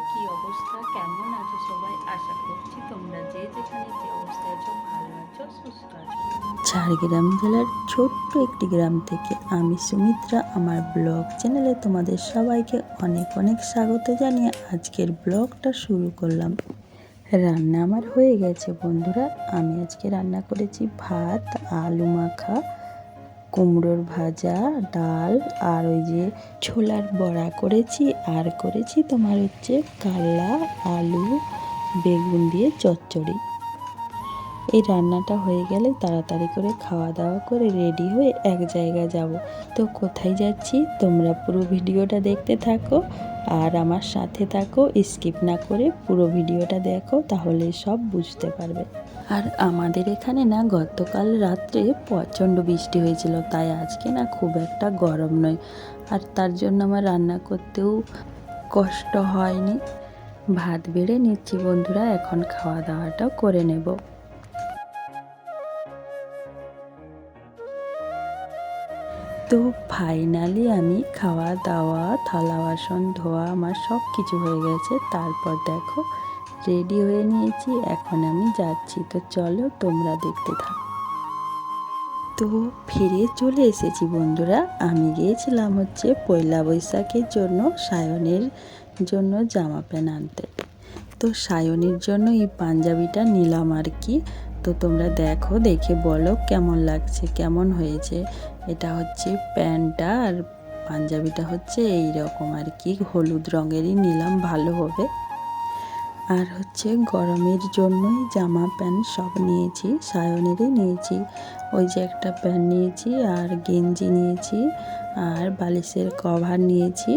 বন্ধুরা কি অবস্থা? কেমন আছো সবাই? আশা করছি তোমরা যে যেখানে যে অবস্থায় আছো, ভালো আছো, সুস্থ আছো। ঝাড়গ্রাম জেলার ছোট্ট একটি গ্রাম থেকে আমি সুমিত্রা, আমার ব্লগ চ্যানেলে তোমাদের সবাইকে অনেক অনেক স্বাগত জানিয়ে আজকের ব্লগটা শুরু করলাম। রান্না আমার হয়ে গেছে বন্ধুরা। আমি আজকে রান্না করেছি ভাত, আলু মাখা কুমড়োর ভাজা, ডাল আর ওই যে ছোলার বড়া করেছি। আর করেছি তোমার হচ্ছে কাল্লা, আলু, বেগুন দিয়ে চচ্চড়ি। এই রান্নাটা হয়ে গেলে তাড়াতাড়ি করে খাওয়া দাওয়া করে রেডি হয়ে এক জায়গায় যাব। তো কোথায় যাচ্ছি তোমরা পুরো ভিডিওটা দেখতে থাকো আর আমার সাথে থাকো। স্কিপ না করে পুরো ভিডিওটা দেখো, তাহলে সব বুঝতে পারবে। আর আমাদের এখানে না গতকাল রাত্রে প্রচণ্ড বৃষ্টি হয়েছিল, তাই আজকে না খুব একটা গরম নয়। আর তার জন্য আমার রান্না করতেও কষ্ট হয়নি। ভাত বেড়ে নিচ্ছি বন্ধুরা, এখন খাওয়া দাওয়াটাও করে নেব। তো ফাইনালি আমি খাওয়া দাওয়া থালা বাসন ধোয়া, আমার সব কিছু হয়ে গেছে। তারপর দেখো রেডি হয়ে নিয়েছি, এখন আমি যাচ্ছি। তো চলো তোমরা দেখতে থাকো। তো ফিরে চলে এসেছি বন্ধুরা। আমি গিয়েছিলাম হচ্ছে পয়লা বৈশাখের জন্য সায়নের জন্য জামা প্যান্ট আনতে। তো সায়নের জন্য এই পাঞ্জাবিটা নিলাম আর কি। তো তোমরা দেখো, দেখে বলো কেমন লাগছে, কেমন হয়েছে। এটা হচ্ছে প্যান্টটা আর পাঞ্জাবিটা হচ্ছে এই রকম আর কি। হলুদ রঙেরই নিলাম, ভালো হবে। আর হচ্ছে গরমের জন্যই জামা প্যান্ট সব নিয়েছি, সায়নেরই নিয়েছি। ওই যে একটা প্যান্ট নিয়েছি আর গেঞ্জি নিয়েছি আর বালিশের কভার নিয়েছি।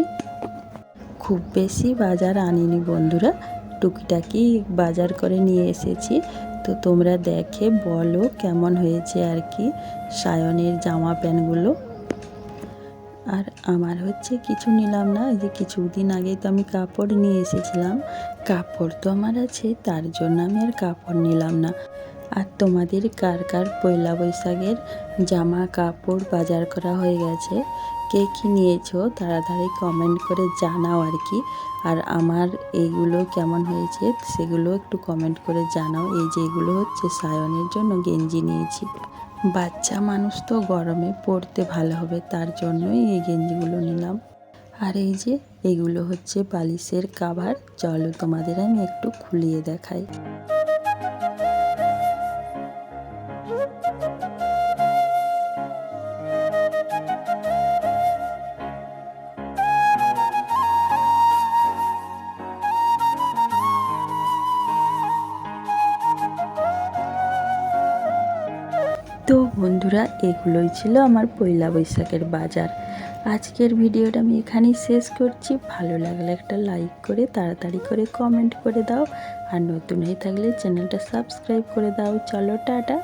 খুব বেশি বাজার আনিনি বন্ধুরা, টুকিটাকি বাজার করে নিয়ে এসেছি। তো তোমরা দেখে বলো কেমন হয়েছে আর কি সায়নের জামা প্যান্টগুলো। আর আমার হচ্ছে কিছু নিলাম না, এই যে কিছুদিন আগেই তো আমি কাপড় নিয়ে এসেছিলাম। কাপড় তো আমার আছে, তার জন্য আমি আর কাপড় নিলাম না। আর তোমাদের কার কার পয়লা বৈশাখের জামা কাপড় বাজার করা হয়ে গেছে? কে কী নিয়েছো? তাড়াতাড়ি কমেন্ট করে জানাও আর কি। আর আমার এইগুলো কেমন হয়েছে, সেগুলো একটু কমেন্ট করে জানাও। এই যে এগুলো হচ্ছে সায়নের জন্য গেঞ্জি নিয়েছি। বাচ্চা মানুষ তো গরমে পড়তে ভালো হবে, তার জন্যই এই গেঞ্জিগুলো নিলাম। আর এই যে, এগুলো হচ্ছে বালিশের কাভার চলো তোমাদের আমি একটু খুলিয়ে দেখাই। তো বন্ধুরা, এগুলোই ছিল আমার পয়লা বৈশাখের বাজার। আজকের ভিডিওটা আমি এখানেই শেষ করছি। ভালো লাগলে একটা লাইক করে, তাড়াতাড়ি করে কমেন্ট করে দাও। আর নতুন হয়ে থাকলে চ্যানেলটা সাবস্ক্রাইব করে দাও। চলো, টাটা।